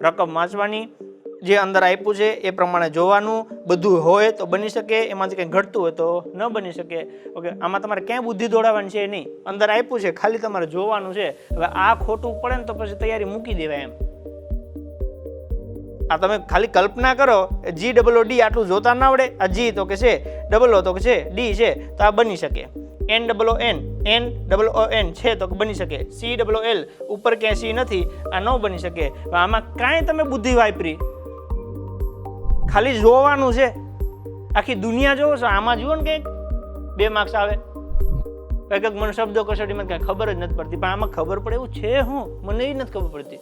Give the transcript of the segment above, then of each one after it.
રકમ વાંચવાની જે અંદર આપ્યું છે એ પ્રમાણે જોવાનું. બધું હોય તો બની શકે, એમાંથી કંઈ ઘટતું હોય તો ન બની શકે. ઓકે, આમાં તમારે ક્યાંય બુદ્ધિ દોડાવવાની છે નહીં. અંદર આપ્યું છે, ખાલી તમારે જોવાનું છે. હવે આ ખોટું પડે ને તો પછી તૈયારી મૂકી દેવાય એમ. આ તમે ખાલી કલ્પના કરો જી ડબલ ડી આટલું જોતા ના આવડે. આ જી તો કે છે ડબલ ઓ તો કે છે ડી છે, તો આ બની શકે. N double O N N double O N છે તો બની શકે. સી ડબલ એલ ઉપર ક્યાંય સી નથી, આ ન બની શકે. આમાં કાંઈ તમે બુદ્ધિ વાપરી. ખાલી જોવાનું છે. આખી દુનિયા જોવો છો, આમાં જુઓ ને કંઈક. બે માર્ક્સ આવે. કંઈક મને શબ્દો કસોટીમાં કાંઈ ખબર જ નથી પડતી. પણ આમાં ખબર પડે એવું છે હું. મને એ નથી ખબર પડતી.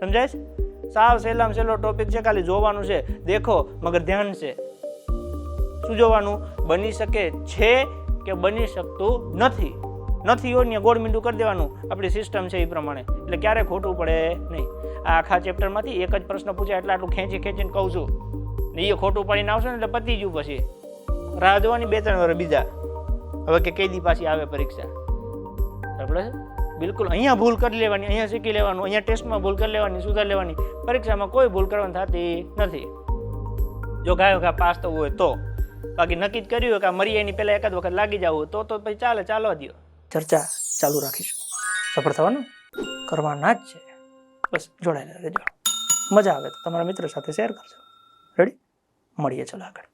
સમજાય છે? સાવ સહેલામ સહેલો ટોપિક છે, ખાલી જોવાનું છે. દેખો, મગર ધ્યાન છે. શું જોવાનું? બની શકે છે કે બની શકતું નથી. નથી હોય ને ગોળ મીંડું કરી દેવાનું. આપણી સિસ્ટમ છે એ પ્રમાણે. એટલે ક્યારે ખોટું પડે નહીં. આ આખા ચેપ્ટરમાંથી એક જ પ્રશ્ન પૂછાય એટલે આટલું ખેંચી ખેંચીને કહું છું. ને એ ખોટું પાડીને આવશે ને એટલે પતી ગયું પછી. રાહ જોવાની બે ત્રણ વર્ષ બીજા. હવે કે કઈ દી પાછી આવે પરીક્ષા. આપણે બિલકુલ. અહીંયા ભૂલ કરી લેવાની, અહીંયા શીખી લેવાનું, અહીંયા ટેસ્ટમાં ભૂલ કરી લેવાની, સુધાર લેવાની. પરીક્ષામાં કોઈ ભૂલ કરવાની થતી નથી. જો ગાયો ગા પાસ થવું હોય તો. બાકી નક્કી જ કર્યું કે આ એની પહેલાં એકાદ વખત લાગી જવું તો તો પછી ચાલે ચાલવા દો ચર્ચા ચાલુ રાખીશું. સફળ થવાનું કરવાના જ છે. બસ, જોડાયેલા રહેજો. મજા આવે તો તમારા મિત્રો સાથે શેર કરજો. રેડી મળીએ ચલો આગળ.